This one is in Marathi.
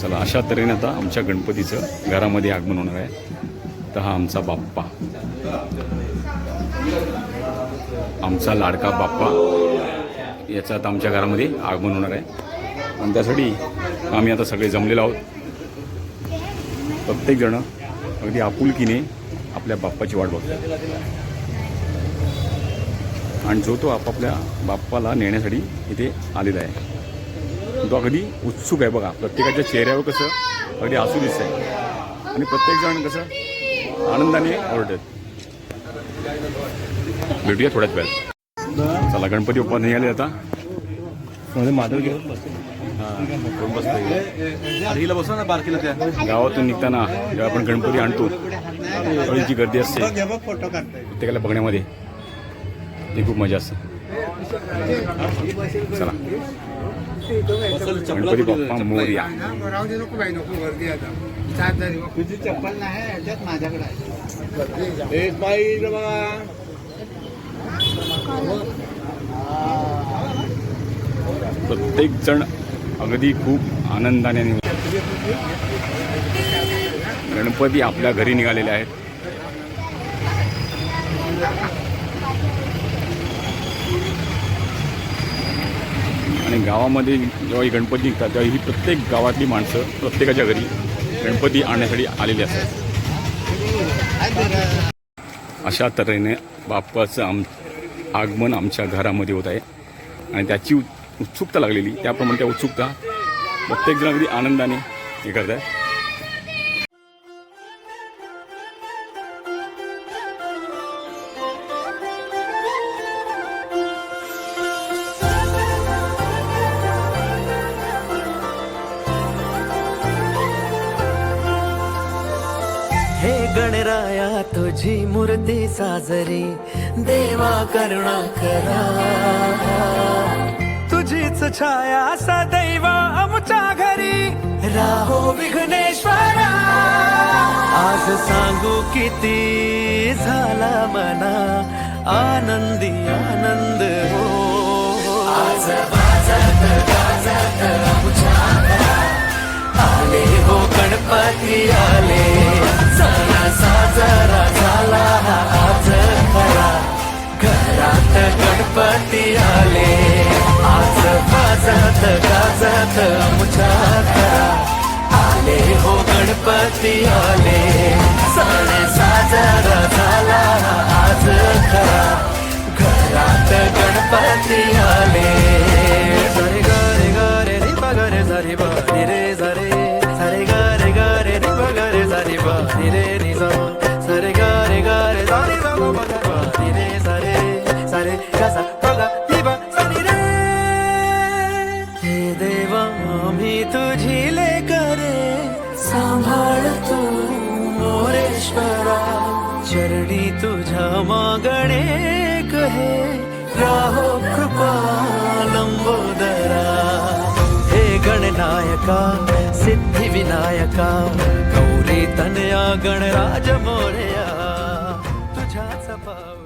चला अशा तऱ्हेने आता आमच्या गणपतीचं घरामध्ये आगमन होणार आहे. तर हा आमचा बाप्पा. आमचा लाडका बाप्पा याचं आता आमच्या घरामध्ये आगमन होणार आहे. आणि त्यासाठी आम्ही आता सगळे जमलेलो आहोत. प्रत्येकजण अगदी आपुलकीने आपल्या बाप्पाची वाट बघतो आणि जो तो आपापल्या बाप्पाला नेण्यासाठी इथे आलेला आहे. तो अगदी उत्सुक आहे बघा. प्रत्येकाच्या चेहऱ्यावर कसं अगदी आसू दिसत आहे आणि प्रत्येकजण कसं आनंदाने ओरडत. भेटूया थोड्याच वेळात. चला गणपती बाप्पा निघाले आता. माधव घेऊन? हिला बसव ना बारकीला त्या. गावातून निघताना जेव्हा आपण गणपती आणतो जी गर्दी असते. प्रत्येकाला बघण्यामध्ये. ती खूप मजा असते. चला. गणपती बाप्पा मोरया. राहू दे नको बाई नको गर्दी आता सात झाली बघ. तुझी चप्पल नाही माझ्याकडे आहे. प्रत्येक जण अगदी खूप आनंदाने निघ- गणपती आपल्या घरी निघालेले आहेत. गावामध्ये जेव्हा गणपती निघतात तेव्हा ही प्रत्येक गावातली माणसं प्रत्येकाच्या घरी गणपती आणण्यासाठी आलेली असतात. अशा तऱ्हेने बाप्पाचं आम आगमन आमच्या घरामध्ये होत आहे. आणि त्याची उत्सुकता लागलेली त्याप्रमाणे त्या उत्सुकता प्रत्येकजण अगदी आनंदाने हे करत आहे. राया गणराया तुझी मूर्ती साजरी देवा करुणा करा. तुझीच छाया सदैव आमच्या घरी. राहो विघ्नेश्वरा. आज सांगू किती झाला मना आनंदी आनंद हो. आज वाजत गाजत आमच्या आले हो गणपती आले. वाजत गाजत आमच्या घरा आले हो गणपती आले सण साजरा झाला आज खरा घरात गणपती आले सरे गरे गरे रे पगरे झरे बारी रे झरे सरे गरे गरे रे पगरे झरे बारी रे निजा सरे गरे गरे झरे सा बारी रे झरे सरे कसा मागणे कहे राहो कृपा लंबोदरा। हे गणनायका सिद्धी विनायका गौरी तनया गणराज मोरया तुझ्याच पाव